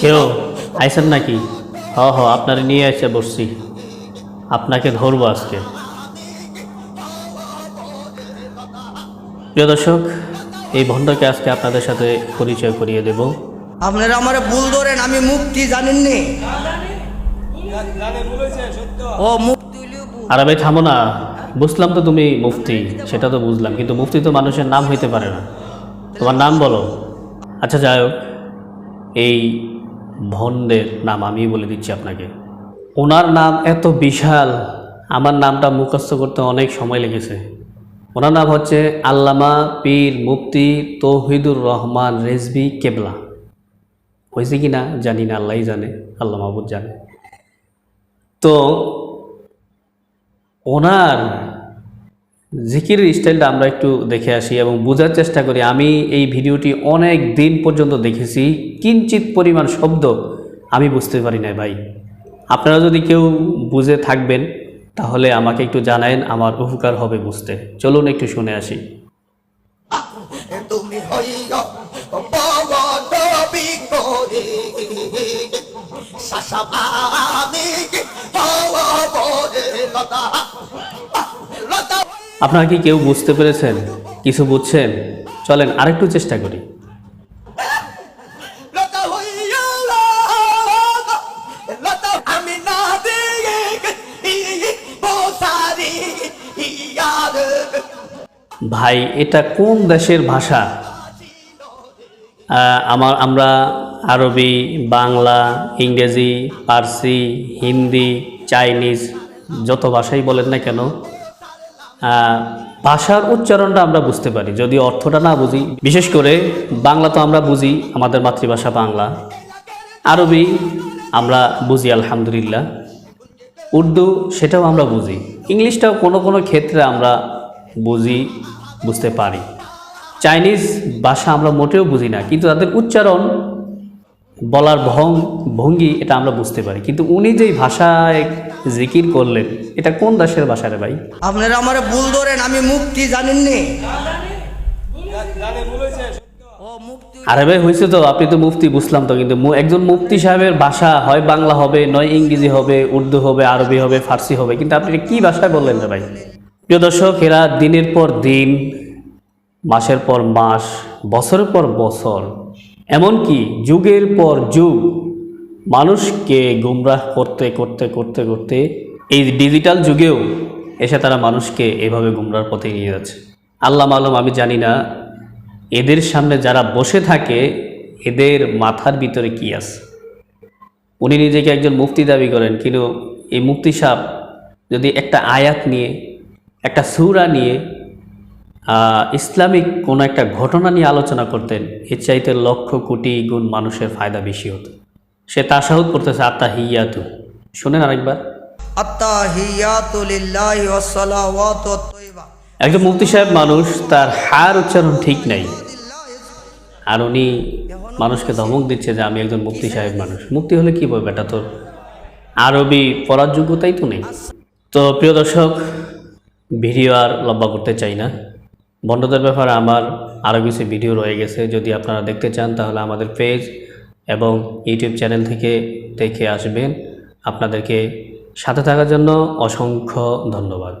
কেউ আইসেন নাকি? হ হ আপনারে নিয়ে এসে বসছি। আপনাকে ধরবো আজকে। প্রিয় দর্শক এই ভণ্ডকে আজকে আপনাদের সাথে পরিচয় করিয়ে দেব। আপনারা আমার ভুল ধরেন আমি মুক্তি জানেননি। ও মুক্তি আর ভাই থামো না। বুঝলাম তো তুমি মুফতি সেটা তো বুঝলাম কিন্তু মুফতি তো মানুষের নাম হইতে পারে না। তোমার নাম বলো। আচ্ছা যাই হোক। এই ভণ্ডের নাম আমি বলে দিচ্ছি আপনাকে। ওনার নাম এত বিশাল, আমার নামটা মুখস্থ করতে অনেক সময় লেগেছে। ওনার নাম হচ্ছে আল্লামা পীর মুফতি তৌহিদুর রহমান রেজবি কেবলা। হয়েছে কি না জানি না, আল্লাহই জানে, আল্লাহ মাহবুদ জানে। তো ওনার জিকিরের স্টাইলটা আমরা একটু দেখে আসি এবং বোঝার চেষ্টা করি। আমি এই ভিডিওটি অনেক দিন পর্যন্ত দেখেছি। কিঞ্চিত পরিমাণ শব্দ আমি বুঝতে পারি না ভাই। আপনারা যদি কেউ বুঝে থাকবেন, তাহলে আমাকে একটু জানায়েন, আমার উপকার হবে বুঝতে। চলুন একটু শুনে আসি। আপনারা কি কেউ বুঝতে পেরেছেন? কিছু বুঝছেন? চলেন আরেকটু চেষ্টা করি। ভাই এটা কোন দেশের ভাষা? আমার আমরা আরবি বাংলা ইংরেজি পার্সি হিন্দি চাইনিজ যত ভাষাই বলেন না কেন ভাষার উচ্চারণটা আমরা বুঝতে পারি, যদি অর্থটা না বুঝি। বিশেষ করে বাংলা তো আমরা বুঝি, আমাদের মাতৃভাষা বাংলা। আরবি আমরা বুঝি, আলহামদুলিল্লাহ। উর্দু সেটাও আমরা বুঝি। ইংলিশটাও কোনো কোনো ক্ষেত্রে আমরা বুঝি, বুঝতে পারি। চাইনিজ ভাষা আমরা মোটেও বুঝি না, কিন্তু তাদের উচ্চারণ বলার ভং ভঙ্গি এটা আমরা বুঝতে পারি। কিন্তু উনি যেই ভাষায় জিকির করলেন এটা কোন দেশের ভাষা রে ভাই? আপনারা আমার ভুল ধরেন আমি মুক্তি জানেননি। আরে ভাই হয়েছে তো আপনি তো মুফতি বুঝলাম তো কিন্তু মু- একজন মুফতি সাহেবের ভাষা হয় বাংলা হবে নয় ইংরেজি হবে উর্দু হবে আরবি হবে ফার্সি হবে কিন্তু আপনি কি ভাষায় বললেন রে ভাই? প্রিয় দর্শক এরা দিনের পর দিন মাসের পর মাস বছরের পর বছর এমনকি যুগের পর যুগ মানুষকে গুমরাহ করতে করতে করতে করতে এই ডিজিটাল যুগেও এসে তারা মানুষকে এভাবে গুমরার পথে নিয়ে যাচ্ছে। আল্লাহ মালুম, আমি জানি না এদের সামনে যারা বসে থাকে, এদের মাথার ভিতরে কি আছে? উনি নিজেকে একজন মুক্তি দাবি করেন, কিন্তু এই মুফতি সাহ যদি একটা আয়াত নিয়ে, একটা সুরা নিয়ে ইসলামিক কোনো একটা ঘটনা নিয়ে আলোচনা করতেন এর চাইতে লক্ষ কোটি গুণ মানুষের ফায়দা বেশি হতো। সে তাসাহুদ করতেছে আত্মা হিয়াতু শোনেন আরেকবার। একজন মুফতি সাহেব মানুষ তার হার উচ্চারণ ঠিক নাই। আর উনি মানুষকে ধমক দিচ্ছে যে আমি একজন মুক্তি সাহেব মানুষ। মুক্তি হলে কি বলবে এটা তোর আরবি পড়ার যোগ্যতাই তো নেই। তো প্রিয় দর্শক ভিডিও আর লম্বা করতে চাই না। বন্ধদের ব্যাপারে আমার আরও কিছু ভিডিও রয়ে গেছে, যদি আপনারা দেখতে চান তাহলে আমাদের পেজ এবং ইউটিউব চ্যানেল থেকে দেখে আসবেন। আপনাদেরকে সাথে থাকার জন্য অসংখ্য ধন্যবাদ।